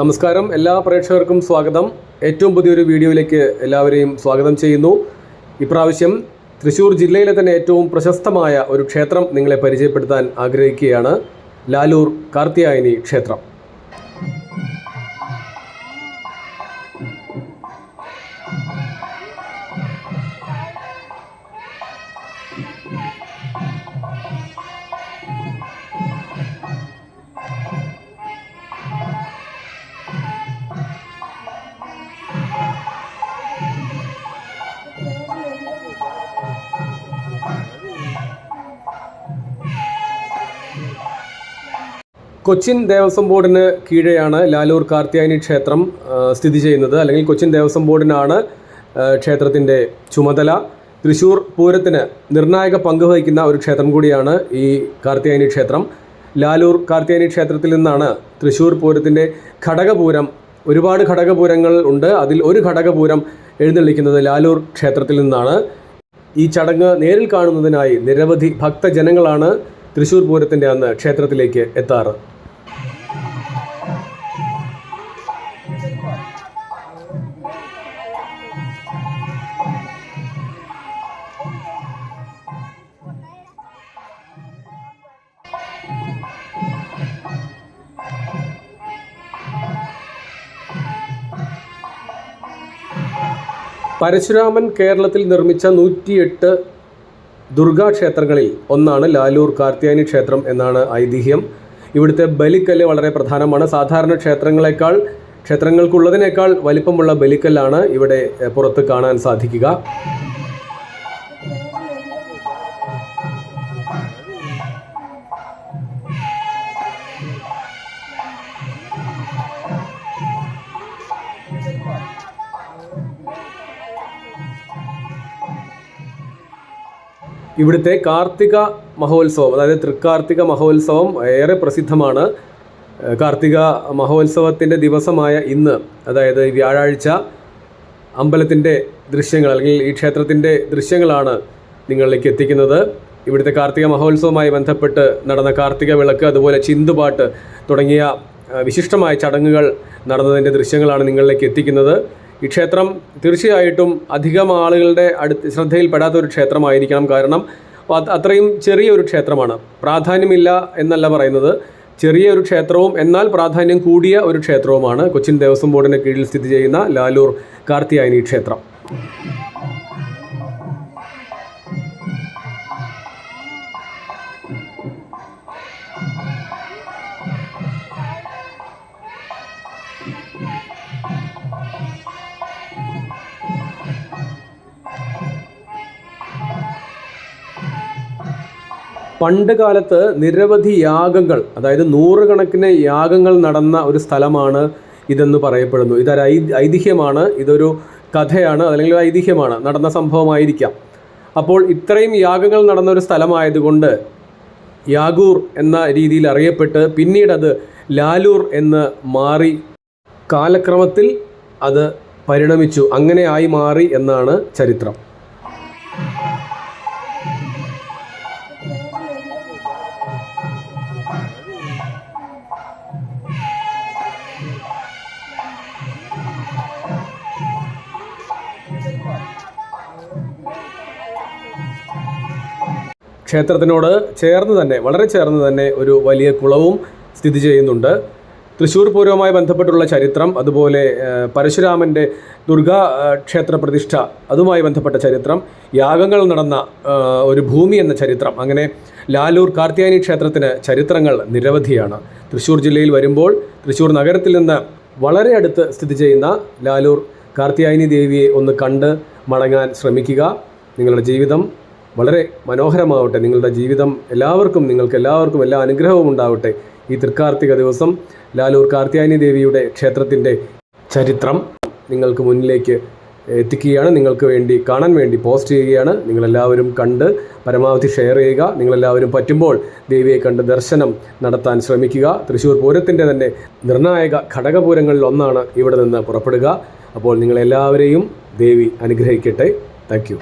നമസ്കാരം. എല്ലാ പ്രേക്ഷകർക്കും സ്വാഗതം. ഏറ്റവും പുതിയൊരു വീഡിയോയിലേക്ക് എല്ലാവരെയും സ്വാഗതം ചെയ്യുന്നു. ഇപ്രാവശ്യം തൃശ്ശൂർ ജില്ലയിലെ തന്നെ ഏറ്റവും പ്രശസ്തമായ ഒരു ക്ഷേത്രം നിങ്ങളെ പരിചയപ്പെടുത്താൻ ആഗ്രഹിക്കുകയാണ്. ലാലൂർ കാർത്തിയായനി ക്ഷേത്രം. കൊച്ചിൻ ദേവസ്വം ബോർഡിന് കീഴെയാണ് ലാലൂർ കാർത്യായനി ക്ഷേത്രം സ്ഥിതി ചെയ്യുന്നത്. അല്ലെങ്കിൽ കൊച്ചിൻ ദേവസ്വം ബോർഡിനാണ് ക്ഷേത്രത്തിന്റെ ചുമതല. തൃശ്ശൂർ പൂരത്തിന് നിർണായക പങ്ക് വഹിക്കുന്ന ഒരു ക്ഷേത്രം കൂടിയാണ് ഈ കാർത്യായനി ക്ഷേത്രം. ലാലൂർ കാർത്യായനി ക്ഷേത്രത്തിൽ നിന്നാണ് തൃശ്ശൂർ പൂരത്തിന്റെ ഘടകപൂരം ഒരുപാട് ഘടകപൂരങ്ങൾ ഉണ്ട്. അതിൽ ഒരു ഘടകപൂരം എഴുന്നള്ളിക്കുന്നത് ലാലൂർ ക്ഷേത്രത്തിൽ നിന്നാണ്. ഈ ചടങ്ങ് നേരിൽ കാണുന്നതിനായി നിരവധി ഭക്തജനങ്ങളാണ് തൃശ്ശൂർ പൂരത്തിന്റെ അന്ന് ക്ഷേത്രത്തിലേക്ക് എത്താറ്. പരശുരാമൻ കേരളത്തിൽ നിർമ്മിച്ച നൂറ്റിയെട്ട് ദുർഗാക്ഷേത്രങ്ങളിൽ ഒന്നാണ് ലാലൂർ കാർത്തിയാനി ക്ഷേത്രം എന്നാണ് ഐതിഹ്യം. ഇവിടുത്തെ ബലിക്കല്ല് വളരെ പ്രധാനമാണ്. സാധാരണ ക്ഷേത്രങ്ങളെക്കാൾ ക്ഷേത്രങ്ങൾക്കുള്ളതിനേക്കാൾ വലിപ്പമുള്ള ബലിക്കല്ലാണ് ഇവിടെ പുറത്ത് കാണാൻ സാധിക്കുക. ഇവിടുത്തെ കാർത്തിക മഹോത്സവം അതായത് തൃക്കാർത്തിക മഹോത്സവം ഏറെ പ്രസിദ്ധമാണ്. കാർത്തിക മഹോത്സവത്തിന്റെ ദിവസമായ ഇന്ന് അതായത് വ്യാഴാഴ്ച അമ്പലത്തിന്റെ ദൃശ്യങ്ങൾ അല്ലെങ്കിൽ ഈ ക്ഷേത്രത്തിന്റെ ദൃശ്യങ്ങളാണ് നിങ്ങളിലേക്ക് എത്തിക്കുന്നത്. ഇവിടുത്തെ കാർത്തിക മഹോത്സവവുമായി ബന്ധപ്പെട്ട് നടന്ന കാർത്തിക വിളക്ക് അതുപോലെ ചിന്തുപാട്ട് തുടങ്ങിയ വിശിഷ്ടമായ ചടങ്ങുകൾ നടന്നതിന്റെ ദൃശ്യങ്ങളാണ് നിങ്ങളിലേക്ക് എത്തിക്കുന്നത്. ഈ ക്ഷേത്രം തീർച്ചയായിട്ടും അധികം ആളുകളുടെ അടുത്ത് ശ്രദ്ധയിൽപ്പെടാത്ത ഒരു ക്ഷേത്രമായിരിക്കണം കാരണം അത് അത്രയും ചെറിയൊരു ക്ഷേത്രമാണ്. പ്രാധാന്യമില്ല എന്നല്ല പറയുന്നത്. ചെറിയ ഒരു ക്ഷേത്രവും എന്നാൽ പ്രാധാന്യം കൂടിയ ഒരു ക്ഷേത്രവുമാണ്. കൊച്ചിൻ ദേവസ്വം ബോർഡിന് കീഴിൽ സ്ഥിതി ചെയ്യുന്ന ലാലൂർ കാർത്തിയായനി ക്ഷേത്രം. പണ്ട് കാലത്ത് നിരവധി യാഗങ്ങൾ അതായത് നൂറുകണക്കിന് യാഗങ്ങൾ നടന്ന ഒരു സ്ഥലമാണ് ഇതെന്ന് പറയപ്പെടുന്നു. ഇതൊരു ഐതിഹ്യമാണ്. ഇതൊരു കഥയാണ് അല്ലെങ്കിൽ ഐതിഹ്യമാണ്. നടന്ന സംഭവമായിരിക്കാം. അപ്പോൾ ഇത്രയും യാഗങ്ങൾ നടന്ന ഒരു സ്ഥലമായതുകൊണ്ട് യാഗൂർ എന്ന രീതിയിൽ അറിയപ്പെട്ട് പിന്നീട് അത് ലാലൂർ എന്ന് മാറി കാലക്രമത്തിൽ അത് പരിണമിച്ചു. അങ്ങനെ ആയി മാറി എന്നാണ് ചരിത്രം. ക്ഷേത്രത്തിനോട് ചേർന്ന് തന്നെ വളരെ ചേർന്ന് തന്നെ ഒരു വലിയ കുളവും സ്ഥിതി ചെയ്യുന്നുണ്ട്. തൃശ്ശൂർ പൂരവുമായി ബന്ധപ്പെട്ടുള്ള ചരിത്രം അതുപോലെ പരശുരാമന്റെ ദുർഗാ ക്ഷേത്ര പ്രതിഷ്ഠ അതുമായി ബന്ധപ്പെട്ട ചരിത്രം യാഗങ്ങൾ നടന്ന ഒരു ഭൂമി എന്ന ചരിത്രം. അങ്ങനെ ലാലൂർ കാർത്തിയാനി ക്ഷേത്രത്തിന് ചരിത്രങ്ങൾ നിരവധിയാണ്. തൃശ്ശൂർ ജില്ലയിൽ വരുമ്പോൾ തൃശ്ശൂർ നഗരത്തിൽ നിന്ന് വളരെ അടുത്ത് സ്ഥിതി ചെയ്യുന്ന ലാലൂർ കാർത്തിയായനി ദേവിയെ ഒന്ന് കണ്ട് മടങ്ങാൻ ശ്രമിക്കുക. നിങ്ങളുടെ ജീവിതം വളരെ മനോഹരമാവട്ടെ നിങ്ങളുടെ ജീവിതം. എല്ലാവർക്കും നിങ്ങൾക്ക് എല്ലാവർക്കും എല്ലാ അനുഗ്രഹവും ഉണ്ടാവട്ടെ. ഈ തൃക്കാർത്തിക ദിവസം ലാലൂർ കാർത്യായനി ദേവിയുടെ ക്ഷേത്രത്തിന്റെ ചരിത്രം നിങ്ങൾക്ക് മുന്നിലേക്ക് എത്തിക്കുകയാണ്. നിങ്ങൾക്ക് വേണ്ടി കാണാൻ വേണ്ടി പോസ്റ്റ് ചെയ്യുകയാണ്. നിങ്ങളെല്ലാവരും കണ്ട് പരമാവധി ഷെയർ ചെയ്യുക. നിങ്ങളെല്ലാവരും പറ്റുമ്പോൾ ദേവിയെ കണ്ട് ദർശനം നടത്താൻ ശ്രമിക്കുക. തൃശ്ശൂർ പൂരത്തിന്റെ തന്നെ നിർണായക ഘടകപൂരങ്ങളിൽ ഒന്നാണ് ഇവിടെ നിന്ന് പുറപ്പെടുക. അപ്പോൾ നിങ്ങളെല്ലാവരെയും ദേവി അനുഗ്രഹിക്കട്ടെ. താങ്ക്